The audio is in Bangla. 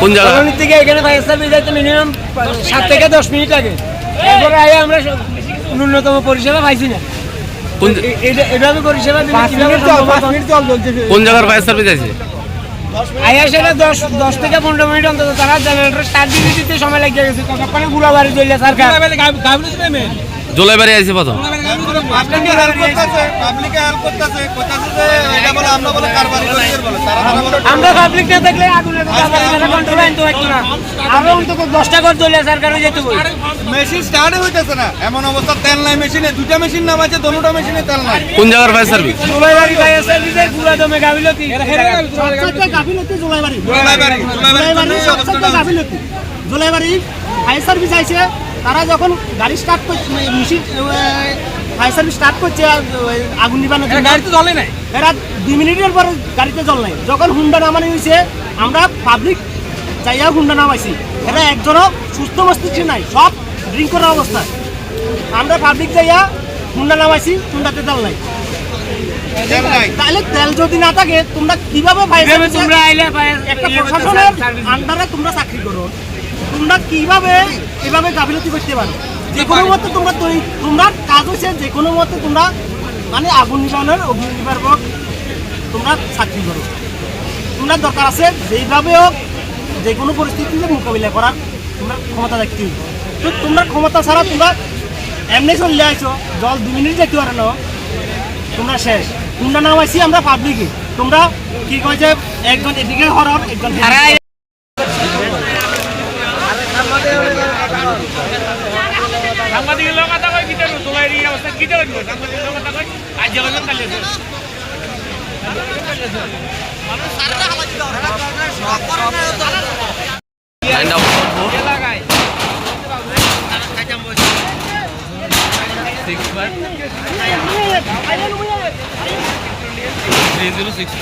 কোন জায়গা? থেকে এখানে ফায়ার সার্ভিস যাইতে মিনিমাম সাত থেকে দশ মিনিট লাগে। এরপরে আগে আমরা ন্যূনতম পরিষেবা পাইছি না। কোন জায়গার ফায়ার সার্ভিস আছে আইয়া সেটা দশ দশ থেকে পনেরো মিনিট অন্তত তারা জেনারেটর স্টার্ট দিতে সময় লাগিয়ে গেছে। ততক্ষণে গুলা বাড়ি চলে সরকার জোলাই বাড়ি আছে প্রথম। আমরা পাবলিক না থাকলে কন্ট্রোল আনতে পারতো না। আরও অন্তত দশটা ঘর চলে সরকারও যেতে মেশিন স্টার্ট হইতেছে না। এমন অবস্থা তেল নাই মেশিনে দুটা মেশিন নাম আছে দুটো মেশিনে তেল নাই। কোন জায়গার ফায়ার সার্ভিস জুলাইবাড়ি ফায়ার সার্ভিসের পুরা দমে গাবিলতি সবচেয়ে গাফিলতি জোলাইবাড়ি জোলাইবাড়ি, জোলাইবাড়ি জোলাইবাড়ি সবচেয়ে জোলাইবাড়ি ফায়ার সার্ভিস আইছে তারা যখন গাড়ি স্টার্ট করছে মেশিন ফায়ার সার্ভিস স্টার্ট করছে আগুন নিবানোর জন্য গাড়ি তো চলে নাই? এরা দুই মিনিটের পর গাড়িতে জল নাই। যখন হুন্ডা নামানি হয়েছে আমরা পাবলিক যাইয়া হুন্ডা নামাইছি। এরা একজনও সুস্থ মস্তিষ্ক নাই সব ড্রিঙ্ক করার অবস্থা। আমরা পাবলিক চাইয়া হুন্ডা নামাইছি হুন্ডাতে জল নাই। তাহলে তেল যদি না থাকে তোমরা কীভাবে তোমরা আইলে একটা ইয়ে প্রশাসনের আন্ডারে তোমরা চাকরি করো। তোমরা কীভাবে এভাবে গাফিলতি করতে পারো? যে কোনো মতে তোমরা তোমরা কাজ হচ্ছে যে কোনো মতে তোমরা মানে আগুন নিবানোর অগ্নি নির্বাপক তোমরা চাকরি করো। তোমরা দরকার আছে যেইভাবে হোক যে কোনো পরিস্থিতিতে মোকাবিলা করার তোমরা ক্ষমতা দেখতে তো তোমরা ক্ষমতা ছাড়া তোমরা এমনি চলে আসছো জল দু মিনিট যেতে পারে না। তোমরা শেষ। তোমরা নামাইছি আমরা পাবলিকে তোমরা কি কয়েছে একজন এদিকে হরর একজন এদিকে। সাংবাদিকের লোক কথা কই ভিতরে তোলাই এই অবস্থা কি দেব সাংবাদিকের লোক কথা কই আজ জগজন কালে লাইনটা six five three zero six